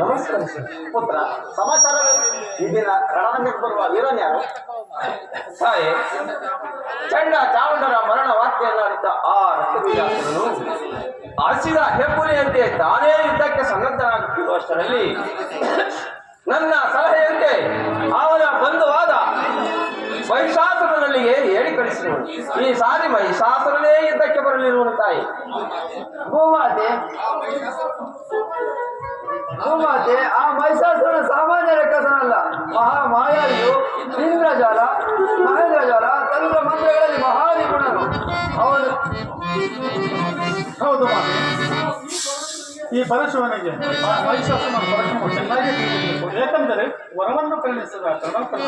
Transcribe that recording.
ಕಳಿಸಿ ಪುತ್ರ ಸಮಾಚಾರ ಈ ದಿನ ರಣರಂಗಕ್ಕೆ ಬರುವ ವೀರನ್ ಯಾರು? ತಾಯಿ ಚಂಡ ಚಾಮುಂಡರ ಮರಣ ವಾರ್ತೆಯನ್ನು ಅರಿತ ಆ ರಕ್ತಬೀಜಾಸುರನು ಹಸಿದ ಹೆಬ್ಬುಲಿಯಂತೆ ತಾನೇ ಯುದ್ಧಕ್ಕೆ ಸನ್ನದ್ಧನಾಗುತ್ತಿರುವಷ್ಟರಲ್ಲಿ ನನ್ನ ಸಲಹೆಯಂತೆ ಅವನ ಬಂಧುವಾದ ಮಹಿಷಾಸುರನಲ್ಲಿಗೆ ಹೇಳಿ ಕಳಿಸಿದನು. ಈ ಸಾರಿ ಮಹಿಷಾಸುರನೇ ಯುದ್ಧಕ್ಕೆ ಬರಲಿರುವನು ತಾಯಿ. ಭೂಮಾತೆ ಭೂಮಾತೆ ಆ ಮಹಿಷಾಸುರನ ಸಾಮಾನ್ಯ ರಕ್ಕಸನಲ್ಲ ಮಹಾ ಮಾಯಾವಿಯು ಇಂದ್ರಜಾಲ, ಮಹೇಂದ್ರಜಾಲ ತಂತ್ರ ಮಂತ್ರಗಳಲ್ಲಿ ಮಹಾ ನಿಪುಣನು ಅವನು ಹೌದು ಈ ಪರಶುವನಿಗೆ ಮಹಿಷಾಸುರನ ಪರಶುವು ಚೆನ್ನಾಗಿ ಏಕೆಂದರೆ ವರವನ್ನು ಕರುಣಿಸಿದ ಕರ್ನಾಟಕ